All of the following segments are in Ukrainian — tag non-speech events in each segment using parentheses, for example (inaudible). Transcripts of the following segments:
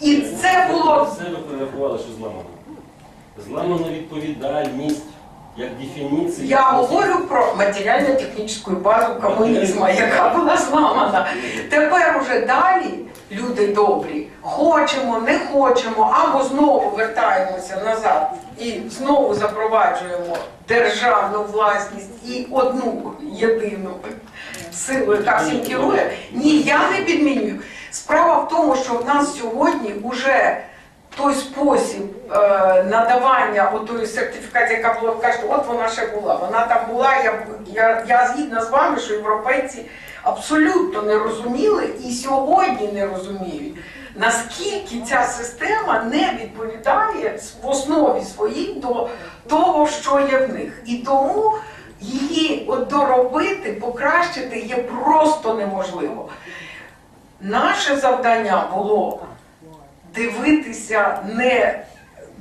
І це було Все ви перерахували, що зламано. Зламано відповідальність, як дефініція. Я говорю про матеріально-технічну базу комунізму, яка була зламана. Тепер уже далі, люди добрі, хочемо, не хочемо, або знову вертаємося назад і знову запроваджуємо державну власність і одну єдину силу, яка всім керує. Ні, я не підмінюю. Справа в тому, що в нас сьогодні вже той спосіб е, надавання отої сертифікації, яка була, кажете, от вона ще була, вона там була, я, я, я згідна з вами, що європейці абсолютно не розуміли і сьогодні не розуміють, наскільки ця система не відповідає в основі своїй до того, що є в них. І тому її доробити, покращити є просто неможливо. Наше завдання було дивитися не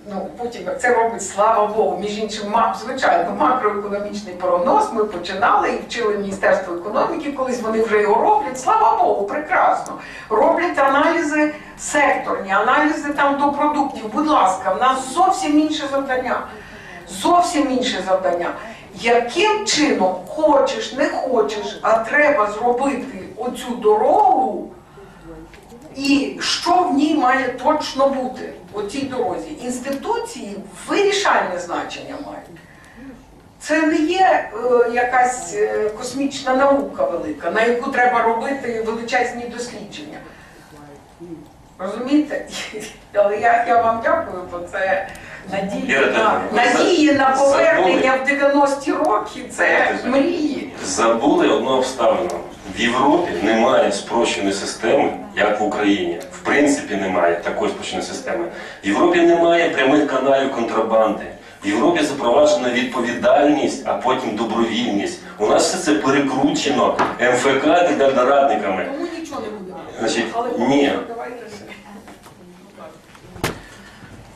ну потім це робить слава Богу. Між іншим, ма- звичайно, макроекономічний прогноз. Ми починали і вчили Міністерство економіки, колись вони вже його роблять. Слава Богу, прекрасно. Роблять аналізи секторні, аналізи там до продуктів. Будь ласка, в нас зовсім інше завдання. Зовсім інше завдання. Яким чином хочеш, не хочеш, а треба зробити оцю дорогу, і що в ній має точно бути у цій дорозі? Інституції вирішальне значення мають. Це не є е, якась е, космічна наука велика, на яку треба робити величезні дослідження. Розумієте? (laughs) Але я, я вам дякую, бо це надії на, надії на забули. повернення в 90-ті роки. Це мрії. Забули одну обставину. В Європі немає спрощеної системи, як в Україні. В принципі, немає такої спрощеної системи. В Європі немає прямих каналів контрабанди. В Європі запроваджена відповідальність, а потім добровільність. У нас все це перекручено МФК і радниками. Тому нічого не буде. Значить, ні.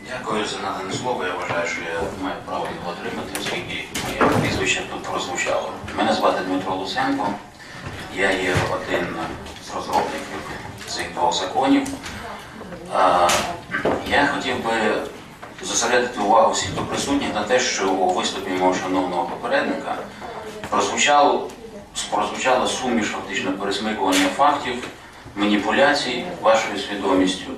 Дякую за надане слово. Я вважаю, що я маю право його отримати, оскільки моє прізвище тут прозвучало. Мене звати Дмитро Луценко. Я є один з розробників цих двох законів. Я хотів би зосередити увагу всіх тут присутніх на те, що у виступі мого шановного попередника прозвучала суміш фактично пересмикування фактів, маніпуляцій вашою свідомістю.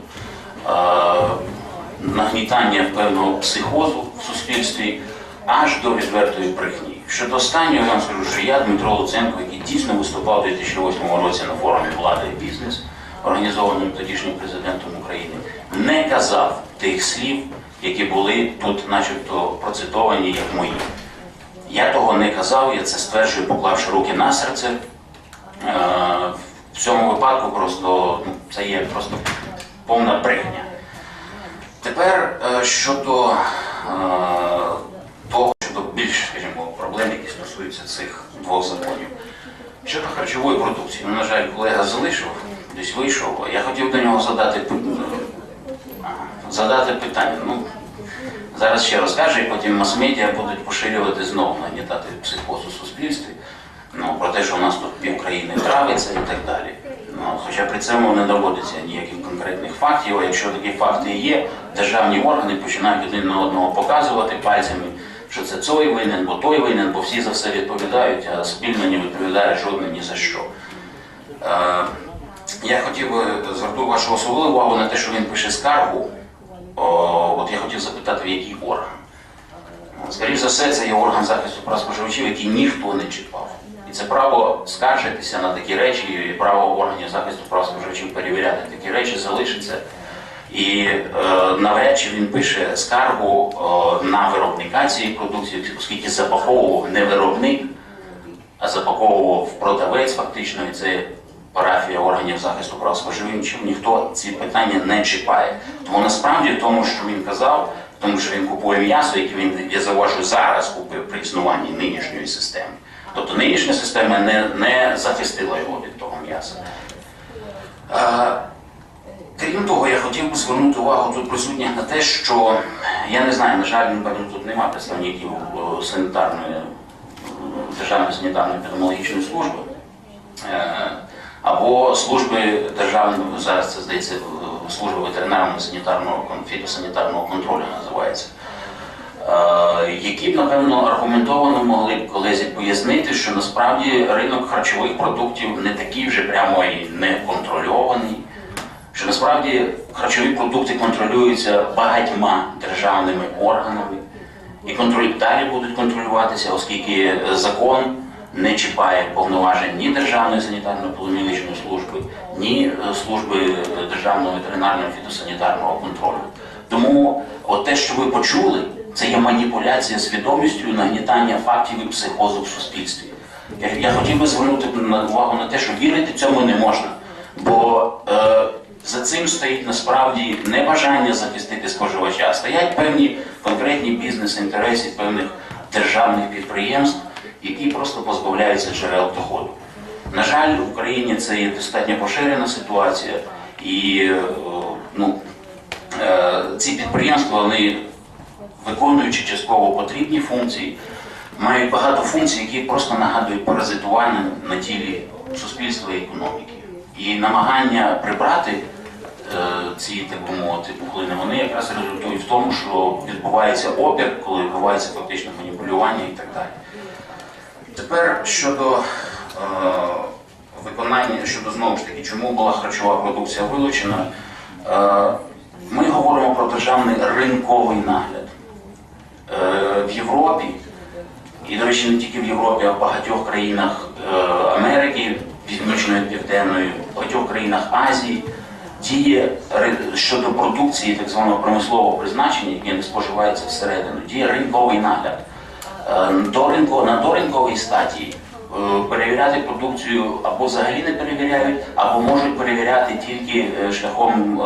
нагнітання певного психозу в суспільстві аж до відвертої брехні. Щодо останнього, я вам скажу, що я, Дмитро Луценко, який дійсно виступав у 2008 році на форумі влади і бізнес, організованим тодішнім президентом України, не казав тих слів, які були тут, начебто, процитовані як мої. Я того не казав, я це стверджую, поклавши руки на серце. Е, В цьому випадку просто ну, це є просто повна брехня. Тепер е, щодо е, того, щодо більш, скажімо, проблем, які стосуються цих двох законів. Щодо харчової продукції, ну, на жаль, колега залишив, десь вийшов. Я хотів до нього задати, задати питання. Ну, зараз ще розкаже, і потім мас-медіа будуть поширювати знову, нагнітати психоз у суспільстві. Ну, про те, що у нас тут пів країни травиться і так далі. Ну, хоча при цьому не доводиться ніяких конкретних фактів, а якщо такі факти є, державні органи починають один на одного показувати пальцями, що це той винен, бо той винен, бо всі за все відповідають, а спільно не відповідає жоден ні за що. Е, я хотів би звернути вашу особливу увагу на те, що він пише скаргу. От я хотів запитати, в який орган. Скоріше за все, це є орган захисту прав споживачів, який ніхто не чіпав. І це право скаржитися на такі речі, і право органів захисту прав споживачів перевіряти такі речі залишиться. І е, навряд чи він пише скаргу е, на виробника цієї продукції, оскільки запаковував не виробник, а запаковував продавець фактично, і це парафія органів захисту прав споживачів, ніхто ці питання не чіпає. Тому насправді тому, що він казав, тому, що він купує м'ясо, яке він, я зауважу, зараз купив при існуванні нинішньої системи. Тобто нинішня система не, не захистила його від того м'яса. Е, Крім того, я хотів би звернути увагу тут присутніх на те, що я не знаю, на жаль, тут немає представників е, санітарної е, Державної санітарної епідеміологічної служби або служби державної, зараз це здається, служби ветеринарного санітарного кон- фітосанітарного контролю називається. Е, які б, напевно, аргументовано могли б колезі пояснити, що насправді ринок харчових продуктів не такий вже прямо і не контрольований, що насправді харчові продукти контролюються багатьма державними органами і контроль далі будуть контролюватися, оскільки закон не чіпає повноважень ні Державної санітарно-епідеміологічної служби, ні е, служби Державного ветеринарного фітосанітарного контролю. Тому от те, що ви почули, це є маніпуляція свідомістю, нагнітання фактів і психозу в суспільстві. Я, я хотів би звернути увагу на те, що вірити цьому не можна. Бо е, за цим стоїть насправді не бажання захистити споживача, а стоять певні конкретні бізнес-інтереси певних державних підприємств, які просто позбавляються джерел доходу. На жаль, в Україні це є достатньо поширена ситуація, і е, ну, е, ці підприємства вони виконуючи частково потрібні функції, мають багато функцій, які просто нагадують паразитування на тілі суспільства і економіки. І намагання прибрати е, ці, так би мовити, пухлини, вони якраз результують в тому, що відбувається опір, коли відбувається фактично маніпулювання і так далі. Тепер щодо е, виконання, щодо знову ж таки, чому була харчова продукція вилучена, е, ми говоримо про державний ринковий нагляд. Е, в Європі, і, до речі, не тільки в Європі, а в багатьох країнах е, Америки, Північної, Південної, в багатьох країнах Азії діє щодо продукції так званого промислового призначення, яке не споживається всередину, діє ринковий нагляд. Е, на доринковій стадії е, перевіряти продукцію або взагалі не перевіряють, або можуть перевіряти тільки е, шляхом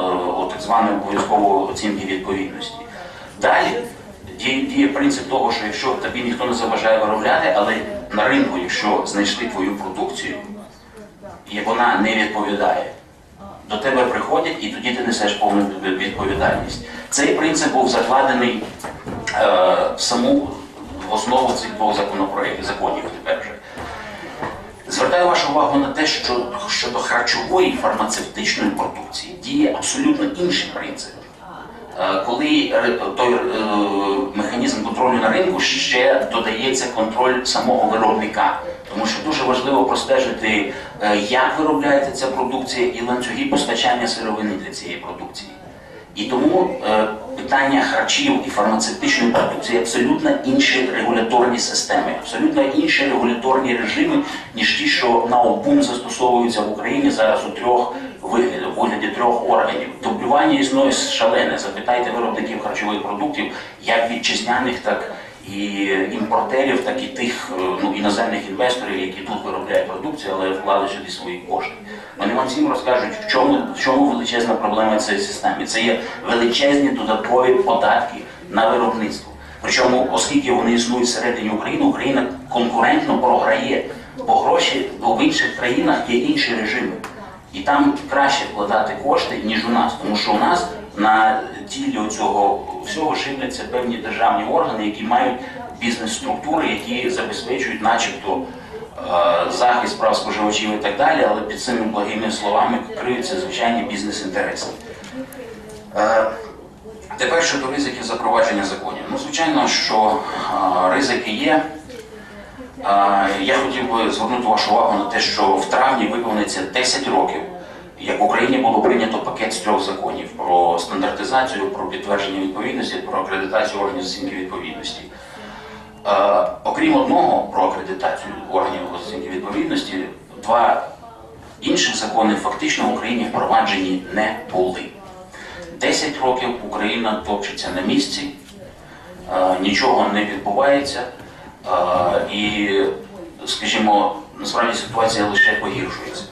так званої обов'язкової оцінки відповідності. Далі діє принцип того, що якщо тобі ніхто не заважає виробляти, але на ринку, якщо знайшли твою продукцію, і вона не відповідає, до тебе приходять і тоді ти несеш повну відповідальність. Цей принцип був закладений е, в саму в основу цих двох законопроєктів, законів тепер вже. Звертаю вашу увагу на те, що щодо харчової фармацевтичної продукції діє абсолютно інший принцип. Е, Коли той е, механізм контролю на ринку ще додається контроль самого виробника, тому що дуже важливо простежити, е, як виробляється ця продукція і ланцюги постачання сировини для цієї продукції. І тому е, питання харчів і фармацевтичної продукції абсолютно інші регуляторні системи, абсолютно інші регуляторні режими, ніж ті, що на обум застосовуються в Україні зараз у трьох виглядах, у вигляді трьох органів. Дублювання існує шалене. Запитайте виробників харчових продуктів, як вітчизняних, так і імпортерів, так і тих е, ну, іноземних інвесторів, які тут виробляють продукцію, але вкладуть сюди свої кошти. Вони вам всім розкажуть, в чому, в чому величезна проблема цієї системи. Це є величезні додаткові податки на виробництво. Причому, оскільки вони існують всередині України, Україна конкурентно програє, бо гроші в інших країнах є інші режими. І там краще вкладати кошти, ніж у нас, тому що у нас на тілі цього всього шибляться певні державні органи, які мають бізнес-структури, які забезпечують, начебто, е, захист прав споживачів і так далі, але під цими благими словами криються звичайні бізнес-інтереси. Е, Тепер щодо ризиків запровадження законів. Ну, звичайно, що е, ризики є. Я хотів би звернути вашу увагу на те, що в травні виповниться 10 років, як в Україні було прийнято пакет з трьох законів про стандартизацію, про підтвердження відповідності, про акредитацію органів оцінки відповідності. Е, Окрім одного про акредитацію органів оцінки відповідності, два інших закони фактично в Україні впроваджені не були. 10 років Україна топчеться на місці, е, нічого не відбувається, е, і, скажімо, насправді ситуація лише погіршується.